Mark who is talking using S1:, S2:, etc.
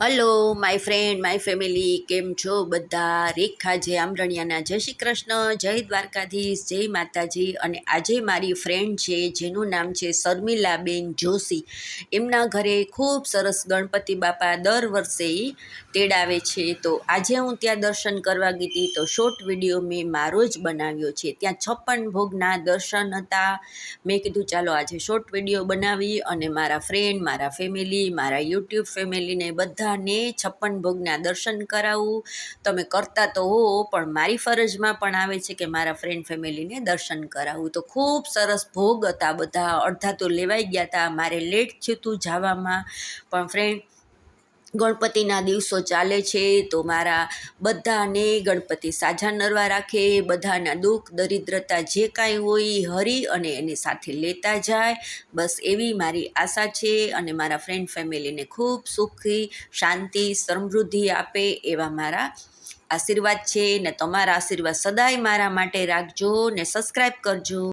S1: Hello my friend my family કેમ છો બધા? રેખા જે આમરણિયાના. જય શ્રી કૃષ્ણ, જય દ્વારકાધીશ, જય માતાજી. અને આજે મારી ફ્રેન્ડ છે, જેનું નામ છે શર્મિલાબેન જોશી. એમના ઘરે ખૂબ સરસ ગણપતિ બાપા દર વર્ષે તેડાવે છે. તો આજે હું ત્યાં દર્શન કરવા હતી. તો શોર્ટ વીડિયો મેં મારો જ બનાવ્યો છે. ત્યાં છપ્પન ભોગના દર્શન હતા. મેં કીધું, ચાલો આજે શોર્ટ વીડિયો બનાવી અને મારા ફ્રેન્ડ મારા ફેમિલી મારા યુટ્યુબ ફેમિલીને બધાને છપ્પન ભોગના દર્શન કરાવું. તમે કરતા તો હો, પણ મારી ફરજમાં પણ આવે છે કે મારા ફ્રેન્ડ ફેમિલીને દર્શન કરાવવું તો ખૂબ સરસ ભોગ હતા બધા. અડધા તો લેવાઈ ગયા હતા મારે લેટ થયું હતું જવામાં. પણ ફ્રેન્ડ ગણપતિના દિવસો ચાલે છે, તો મારા બધાને ગણપતિ સાજા નરવા રાખે, બધાના દુઃખ, દરિદ્રતા જે કાંઈ હોય હરી અને એની સાથે લેતા જાય. બસ એવી મારી આશા છે અને મારા ફ્રેન્ડ ફેમિલીને ખૂબ સુખી, શાંતિ, સમૃદ્ધિ આપે એવા મારા આશીર્વાદ છે ને તમારા આશીર્વાદ સદાય મારા માટે રાખજો ને સબસ્ક્રાઈબ કરજો.